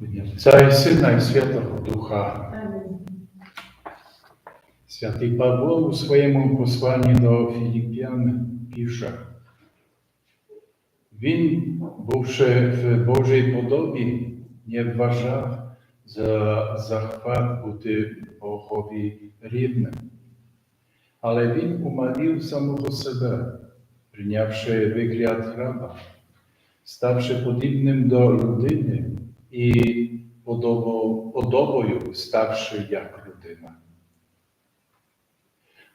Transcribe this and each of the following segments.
Отця і Сина і Святого Духа. Святий Павло у своєму посланні до Філіп'ян пише. Він, бувши в Божій подобі, не вважав за захват бути Богові рідним. Але він умалив самого себе, прийнявши вигляд раба, ставши подібним до людини і подобою ставши як людина.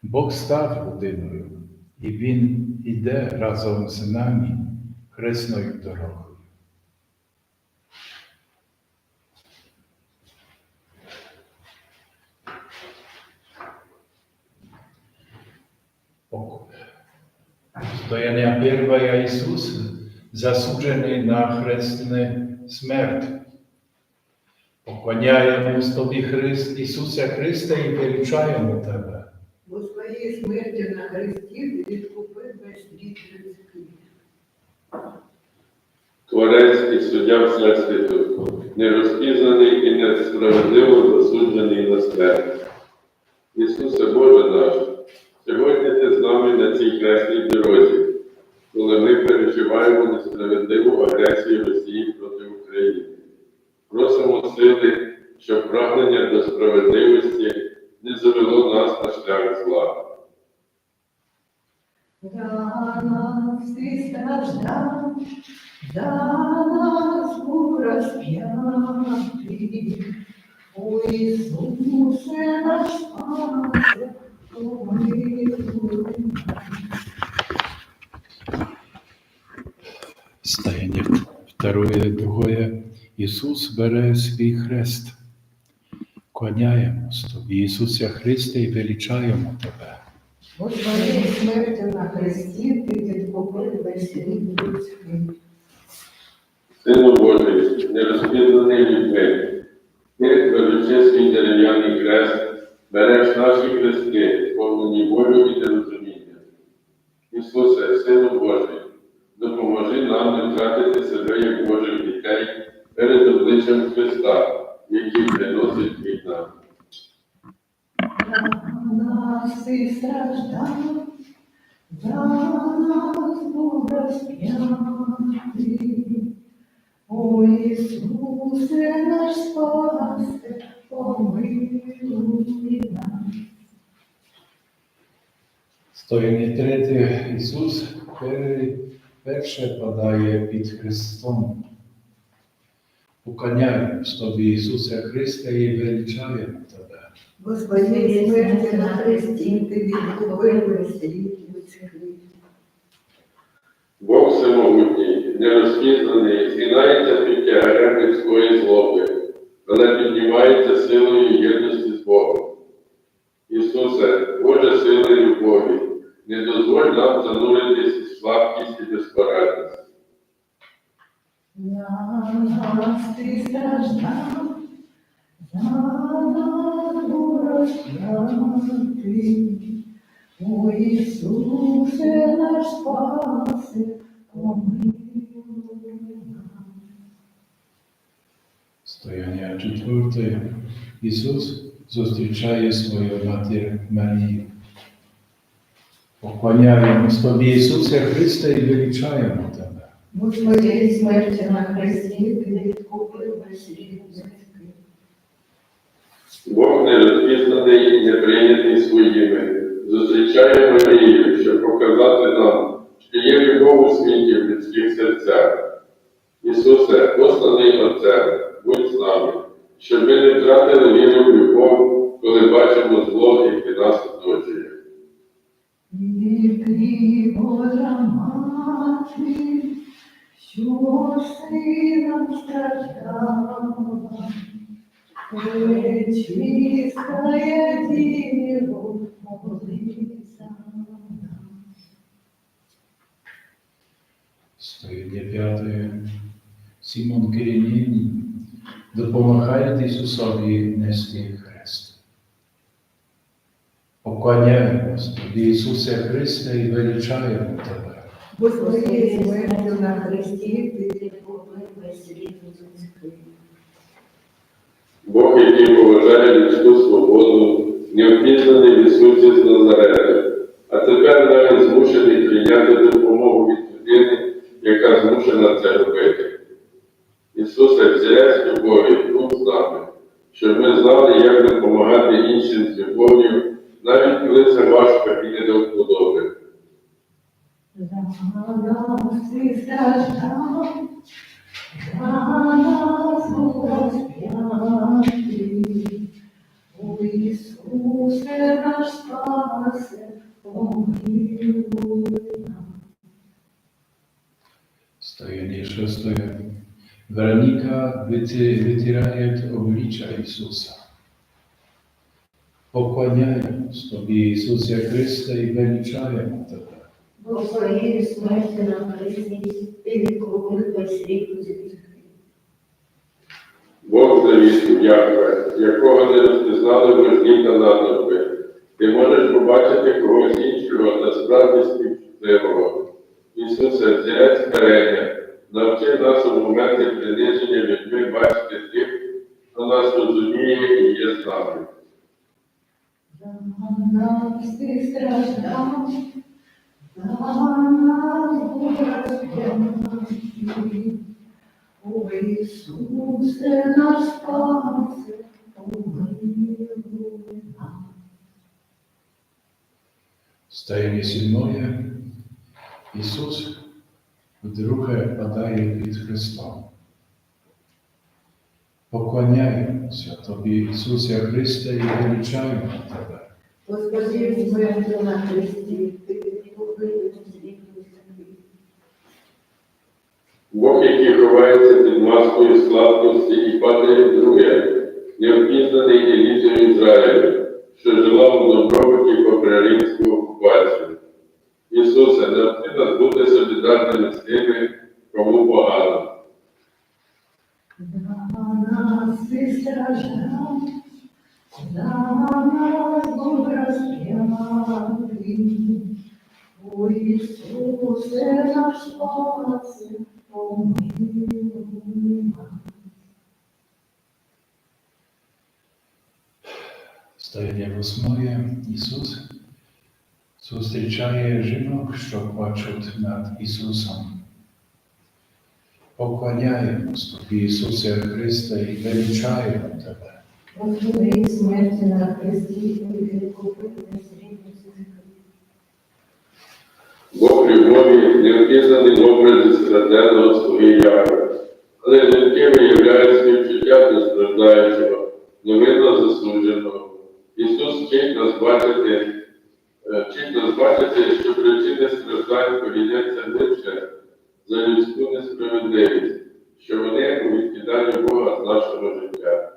Бог став людиною, і Він іде разом з нами хресною дорогою. Stojanka pierwsza Jezus zasłużony na chrzestny śmierć. Pochłaniają Tobie Chryst, Isusa Chrysta i veličaємо Тебе. Бо своєї смерті на Христі відкупив весь світ людський. Творець і суддя Всесвіту, нерозпізнаний і несправедливо засуджений на смерть. Ісусе Боже наш, сьогодні ти з нами на цій хресній дорозі, коли ми переживаємо несправедливу агресію Росії проти України. Просимо сили, щоб прагнення до справедливості не завело нас на шлях зла. За нас був розп'ятий. О Ісусе наш. Стояние второе, другое. Ісус бере свій хрест. Кланяємось Тобі, Ісусе Христе, і величаємо Тебе. Бо своєю смертю на Христі ти відкупив весь світ людський. Сину Божий, нерозпізнаний людьми, ти, беручи свій дерев'яний хрест, береш наші хрести, повнені болю і нерозуміння. Ісусе, Сину Божий, допоможи нам не втратити себе як Божих дітей перед обличчям Христа, який приносить війна. За нас ти страждав, за нас був розп'ятий. О Ісусе наш Спасе, помилуй нас. Стояние третє. Ісус пер- перше падає під Христом. Поклоняємось Тобі, Ісусе Христе, і величаємо Тебе. Господи, смерті на Христі ти відкупив світ людський. Бог всемогутній, нерозпізнаний, згинається під тягарем людської злоби, але піднімається силою єдності з Богом. Ісусе, Боже сили і любові, не дозволь нам зануритись у слабкість і безпорадність. За нас ти страждав, за нас був розп'ятий. О Ісусе наш Спасе, помилуй нас. Стояние четверте. Ісус зустрічає свою матір Марію. Поклоняємось Тобі, Ісусе Христе, і величаємо Тебе. Бо своєї смерті на Христі ти Бог нерозпізнаний і неприйнятий своїми, зустрічає Марію, щоб показати нам, що є любов у світі в людських серцях. Ісусе, посланий Отцем, будь з нами, щоб ми не втратили віру в любов, коли бачимо зло, яке нас оточує. Божа мати, що сином страждала, Пречистая Діво, молися нас. Стояние п'яте. Симон Киринін допомагає Ісусові нести хрест. Поклоняємось Тобі, Ісусе Христе, і величаємо Тебе. Своєю смертю на Христі ти відкупив весь світ людський. Бог, який поважає людську свободу, необізнаний в Ісусі з Назарету, а тепер навіть змушений прийняти допомогу від людини, яка змушена це робити. Ісусе, взяв з любов'ю, будь з нами, щоб ми знали, як допомагати іншим з любов'ю, навіть коли це важко і не до вподоби. За нас ти страждав, за нас розп'ятий. О Ісусе наш спасе, помилуй нас. Stojenie szóste. Weronika wyty, wytiraje oblicza Jezusa. Pokłaniając Tobie Jezusie Chryste i wyliczają Tebe. Бо своєї на весь світ у землі. Бог завіту, Яхве, якого не розпізнали вожді та натовпи. Ти можеш побачити когось іншого, насправді співчутливого. Ісусе, взірець карення, навчи нас у моменти приниження людьми бачити тих, хто нас розуміє і є з нами. Нас ти страждав, О Ісусе наш спасе, помилуй нас. Jezus w druhé padaje przed Chrystusem. Pokłaniają się Tobie Jezusie Chryste i wyliczają Tebe. Господи, смертю на Христі, ти відкупив світ у землі. Бог, який ховається під маскою слабкості і падає в друге, необізнаний елітою Ізраїлю, що жила у добробуті попри римську окупацію. Ісусе, нас бути солідарними з тими, кому погано. За нас ти страждав, за нас був розп'ятий. О Ісусе наш спасе, Stajenie восьмоє. Ісус зустрічає жінок, що плачуть над Ісусом. Поклоняємось Тобі, Ісусе Христе, і величаємо Тебе. У смерті на Христі відкупив весь світ у землі. Бог любові необізнаний в образі стражденного своєї яви, але жінки виявляють співчуття до страждаючого, невинно засудженого. Ісус вчить нас бачити, е, вчить нас бачити, що причини страждань коріняться глибше за людську несправедливість, що вони у відкиданні Бога з нашого життя.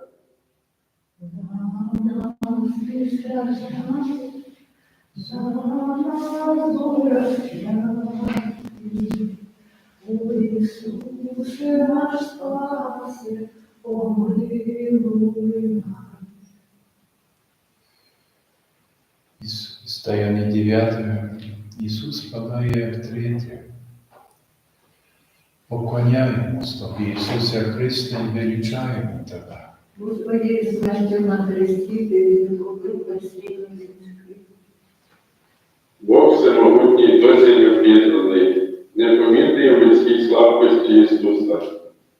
Ісусе наш спасе, помилуй нас. Jezus podaje w trzecie. Pokłaniając Tobie, Jezusie Chryste, i wyliczają Tebe. У своїй смерті на весь світ у землі. Бог всемогутній досі непізнаний, непомітний у людській слабкості Ісуса.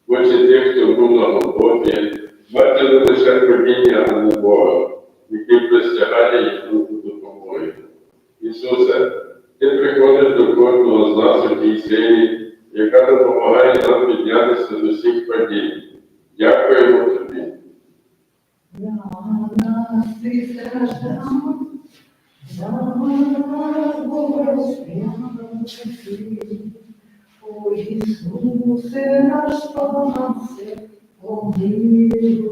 Очі тих, хто був на Голгофі, бачили лише падіння, а не Бога, який простягає їх руку допомоги. Ісусе, Ти приходиш до кожного з нас у тій силі, яка допомагає нам піднятися з усіх падінь. Дякуємо Тобі. О Ісусе наш спасе, помилуй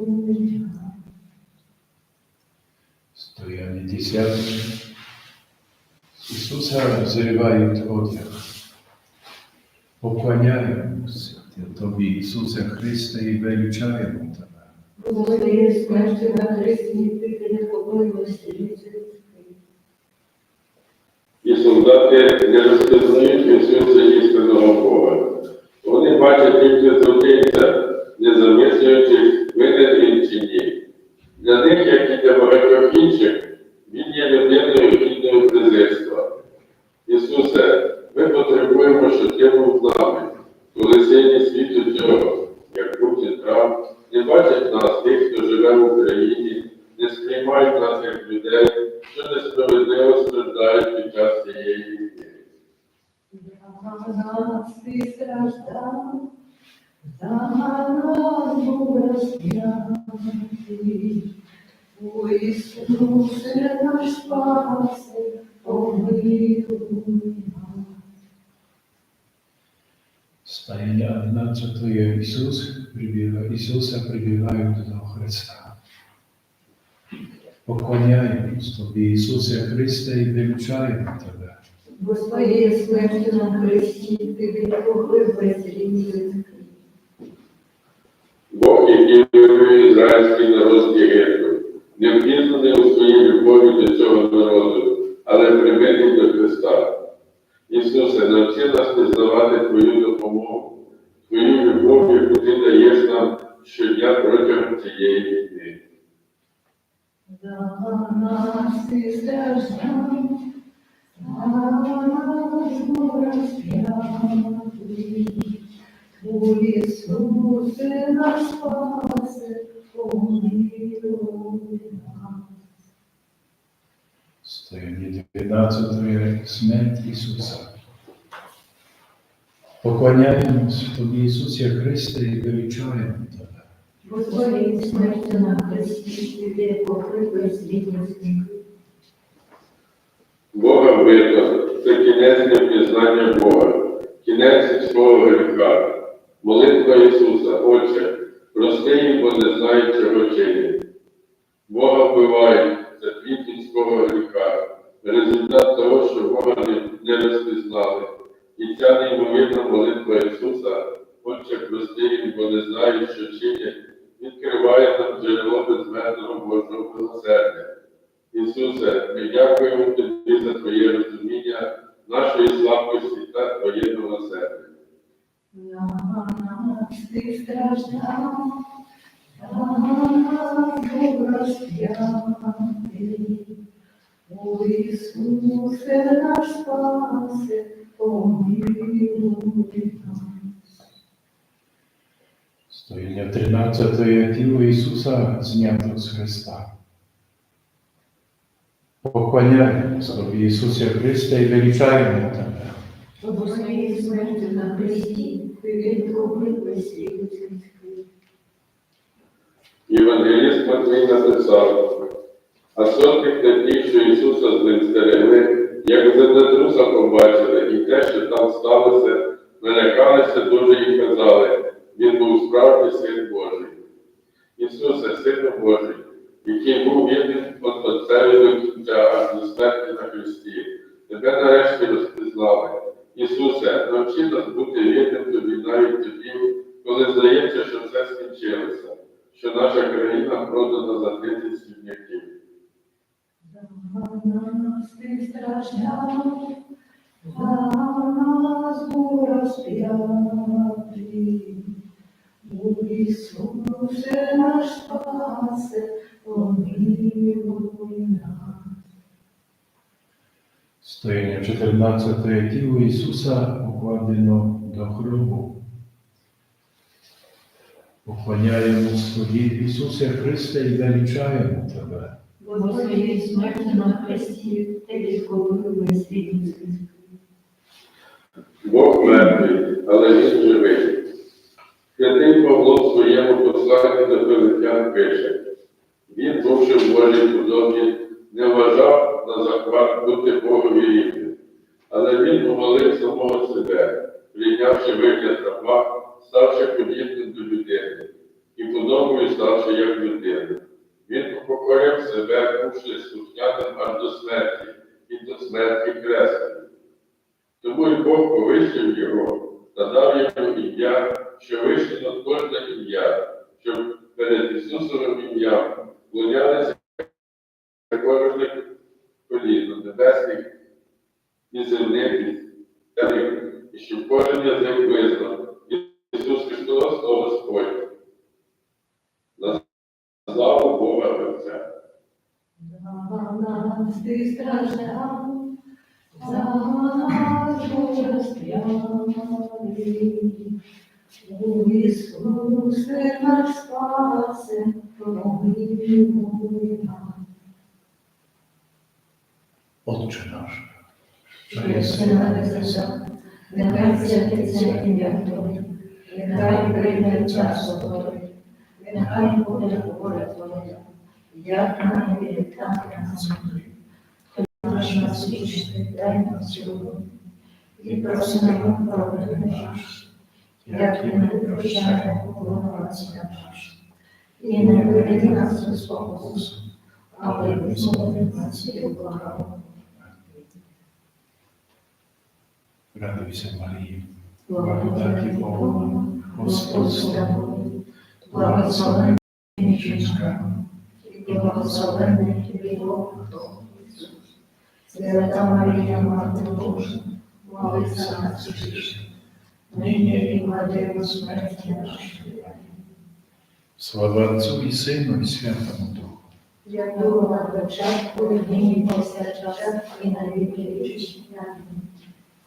Jezusa zrywają odziech. Pokłaniają się Tobie, Jezusie Chryste, i wyliczają Tebe. У своїй смерті на Христі і солдати не розпізнають Ісуса і Бога. Вони бачать тільки злодійця, не замислюючись, винен він чи ні. Для них, як і для багатьох інших, він є людиною гідною презирства. Ісусе, ми потребуємо, щоб ти був з нами, коли сині світу цього, як Путін Трамп, не бачать нас тих, хто живе в Україні, не сприймають нас як людей, що несправедливо страждають війни. нас ти страждав, за нас. Stajenia 11 to je Isus, pribiewa, Isusa pribiegają do Pokłaniając Tobie Isusie Chryste i wyliczają Tebe. Бо своєю смертю на хресті ти відкупив весь людський. Бог, який вивів ізраїльський народ з Єгипту, не впізнаний у своїй любові до цього народу, але приведений до Христа. Ісусе, навчи нас пізнавати Твою допомогу, Твою любов, яку Ти даєш нам щодня протягом цієї війни. За нас ти страждав, за нас був розп'ятий. У Ісусе наш спасе, помилуй нас. Stajenie 12 to je śmierć Isusa. Pokłaniając Tobie Isusie Chryste i Tebe. Бо на хресті ти покрив весь. Бога вбито це кінець непізнання Бога, кінець людського гріха. Молитва Ісуса, Отче, прости їм, бо не знають, чого чинять. Бога вбивають це плід людського гріха, результат того, що Бога не розпізнали. І ця неймовірна молитва Ісуса, Отче, прости їм, бо не знають, що чинять, відкриває нам джерело безмежного Божого милосердя. Ісусе, ми дякуємо Тобі за Твоє розуміння нашої слабкості та Твоє милосердя. О Ісусе наш спасе, помилуй нас. Stojenia 13 to тіло Ісуса знято з Христа. Tobie Isusie Chryste i wyliczają Tebe. Бо своєю смертю на відкупив весь. Євангеліст Матвій написав, а сотник та що Ісуса з ним стерегли, як землетруса побачили, і те, що там сталося, налякалися дуже і казали, справді син Божий. Ісусе, Сину Божий, який був вірним від Отцеві до кінця аж до смерті на Христі, тебе нарешті розпізнали. Ісусе, навчи нас бути вірним тобі навіть тоді, коли здається, що все скінчилося, що наша країна продана за 30 срібняків. За ти страждав, Ісусе наш спасе, помилуй нас. Stojenia 14 тіло Ісуса покладено до гробу. Pokłaniając Tobie Ісусе Chryste i wyliczają Tebe. Бо своєю смертю на хресті ти відкупив весь людський. Бог мертвий, але він живий. Посланні до Филип'ян пише, він, бувши в Божій подобі, не вважав на захват бути Богові рівним, але він умолив самого себе, прийнявши вигляд раба, ставши подібним до людини, і подобою ставши як людина. Він упокорив себе, бувши слухняним аж до смерті, і до смерті кресленим. Тому й Бог повищив його та дав йому ім'я, що вище над кожне Отче наш, що єси на небесах, нехай святиться ім'я Твоє, нехай прийде царство Твоє, нехай буде воля Твоя, як на небі, так і на землі. Наш насущний дай нам сьогодні, і проси нам провини наші, як і ми прощаємо винуватцям нашим. І не веди нас у спокусу, але визволи нас від лукавого. радуйся, Марія, Благодаті Бога, Господь з тобою, благословенна ти жінка, і благословенний тобі Бог, Ісус. Свята Марія, Мати Божа, молися за нас грішних, нині і в годину смерті нашої. Слава Отцу і Сину і Святому Духу. Як було на початку, і нині і повсякчас, і на віки вічні. Амінь.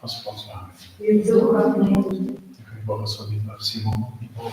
Господь з вами. І в духах нині, Нехай благословить вас всімогутній Бог,